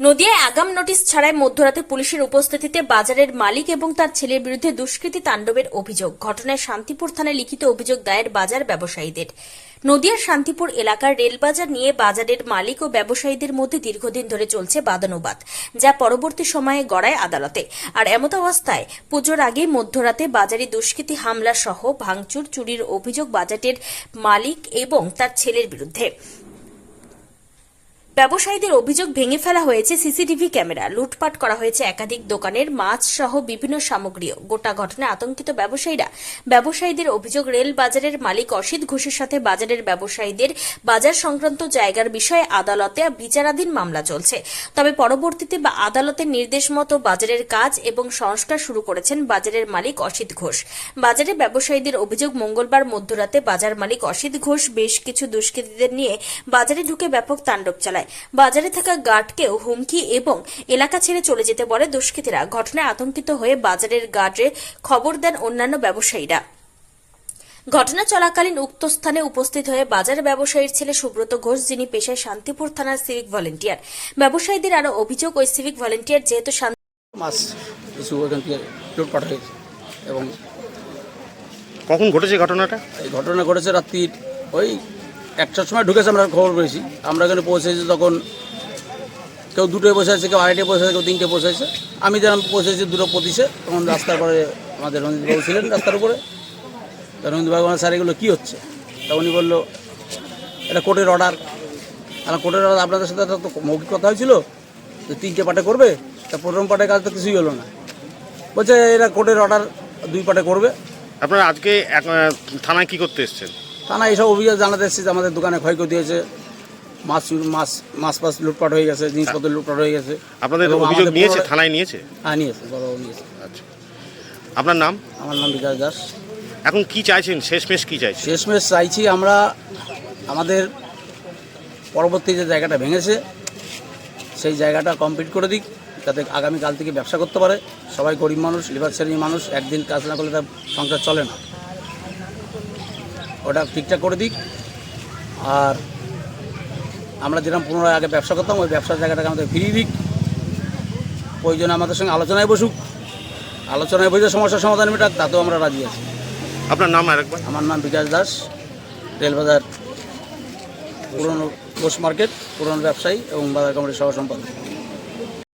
নদিয়ায় আগাম নোটিশ ছাড়াই মধ্যরাতে পুলিশের উপস্থিতিতে বাজারের মালিক এবং তার ছেলের বিরুদ্ধে দুষ্কৃতী তাণ্ডবের অভিযোগ। ঘটনায় শান্তিপুর থানায় লিখিত অভিযোগ দায়ের বাজার ব্যবসায়ীদের। নদিয়ার শান্তিপুর এলাকার রেলবাজার নিয়ে বাজারের মালিক ও ব্যবসায়ীদের মধ্যে দীর্ঘদিন ধরে চলছে বাদানুবাদ, যা পরবর্তী সময়ে গড়ায় আদালতে। আর এমত অবস্থায়, পুজোর আগে মধ্যরাতে বাজারে দুষ্কৃতী হামলা সহ ভাঙচুর চুরির অভিযোগ বাজারের মালিক এবং তার ছেলের বিরুদ্ধে। ব্যবসায়ীদের অভিযোগ ভেঙে ফেলা হয়েছে সিসিটিভি ক্যামেরা। লুটপাট করা হয়েছে একাধিক দোকানের মাছ সহ বিভিন্ন সামগ্রীও। গোটা ঘটনায় আতঙ্কিত ব্যবসায়ীরা। ব্যবসায়ীদের অভিযোগ রেল বাজারের মালিক অসিত ঘোষের সাথে বাজারের ব্যবসায়ীদের বাজার সংক্রান্ত জায়গার বিষয়ে আদালতে বিচারাধীন মামলা চলছে। তবে পরবর্তীতে বা আদালতের নির্দেশ মতো বাজারের কাজ এবং সংস্কার শুরু করেছেন বাজারের মালিক অসিত ঘোষ। বাজারে ব্যবসায়ীদের অভিযোগ, মঙ্গলবার মধ্যরাতে বাজার মালিক অসিত ঘোষ বেশ কিছু দুষ্কৃতীদের নিয়ে বাজারে ঢুকে ব্যাপক তাণ্ডব চালায়। বাজারে থাকা গার্ডকেও হুমকি এবং এলাকা ছেড়ে চলে যেতে বলে দুষ্কৃতীরা। ঘটনায় আতঙ্কিত হয়ে বাজারের গার্ডে খবর দেন অন্যান্য ব্যবসায়ীরা। ঘটনা চলাকালীন উক্ত স্থানে উপস্থিত হয়ে বাজার ব্যবসায়ীর ছেলে সুব্রত ঘোষ যিনি পেশায় শান্তিপুর থানার সিভিক ভলেন্টিয়ার। ব্যবসায়ীদের আরও অভিযোগ ওই সিভিক ভলেন্টিয়ার যেহেতু শান্তি কিছু ওইখান থেকে লুটপাট হয়েছে এবং কখন ঘটেছে ঘটনাটা? এই ঘটনা ঘটেছে রাত্রি ওই একটার সময় ঢুকেছে আমরা খবর পেয়েছি। আমরা এখানে পৌঁছেছি তখন কেউ দুটোয় বসে আছে কেউ আড়াইটে বসে আছে কেউ তিনটে বসে আছে আমি যখন পৌঁছেছি দুটো পঁচিশে তখন রাস্তার পরে আমাদের রঞ্জিতবাবু ছিলেন রাস্তার উপরে। তা রঞ্জিতবাবু বললেন, স্যার এগুলো কী হচ্ছে? তা উনি বলল এটা কোর্টের অর্ডার। আর কোর্টের অর্ডার আপনাদের সাথে তো মৌখিক কথা হয়েছিল যে তিনটে পাটে করবে তা প্রথম পাটের কাজ তো কিছুই হলো না। বলছে এরা কোর্টের অর্ডার দুই পাটে করবে। আপনারা আজকে থানায় কি করতে এসেছেন? থানা এইসব অভিযোগ জানাতে এসেছে যে আমাদের দোকানে ক্ষয়ক্ষতি হয়েছে। মাছ মাছ মাছ ফাছ লুটপাট হয়ে গেছে জিনিসপত্র লুটপাট হয়ে গেছে। আপনাদের অভিযোগ নিয়েছে থানায় নিয়েছে? হ্যাঁ নিয়েছে বড় নিয়েছে। আচ্ছা। আপনার নাম? আমার নাম বিকাশ দাস। এখন কি চাইছেন? শেষমেশ কি চাইছেন? শেষমেশ চাইছি আমরা আমাদের পরবর্তী যে জায়গাটা ভেঙেছে সেই জায়গাটা কমপ্লিট করে দিক যাতে আগামীকাল থেকে ব্যবসা করতে পারে। সবাই গরিব মানুষ লিভার শ্রেণির মানুষ একদিন কাজ না করলে তার সংসার চলে না। ওটা ঠিকঠাক করে দিক। আর আমরা যেরকম পুনরায় আগে ব্যবসা করতাম ওই ব্যবসার জায়গাটাকে আমাদের ফিরিয়ে দিক। প্রয়োজনে আমাদের সঙ্গে আলোচনায় বসুক। আলোচনায় বসে সমস্যার সমাধান মেটাক তাতেও আমরা রাজি আছি। আপনার নাম আরেকবার আমার নাম বিকাশ দাস রেলবাজার পুরনো পোস্ট মার্কেট পুরনো ব্যবসায়ী এবং বাজার কমিটির সহ সম্পাদক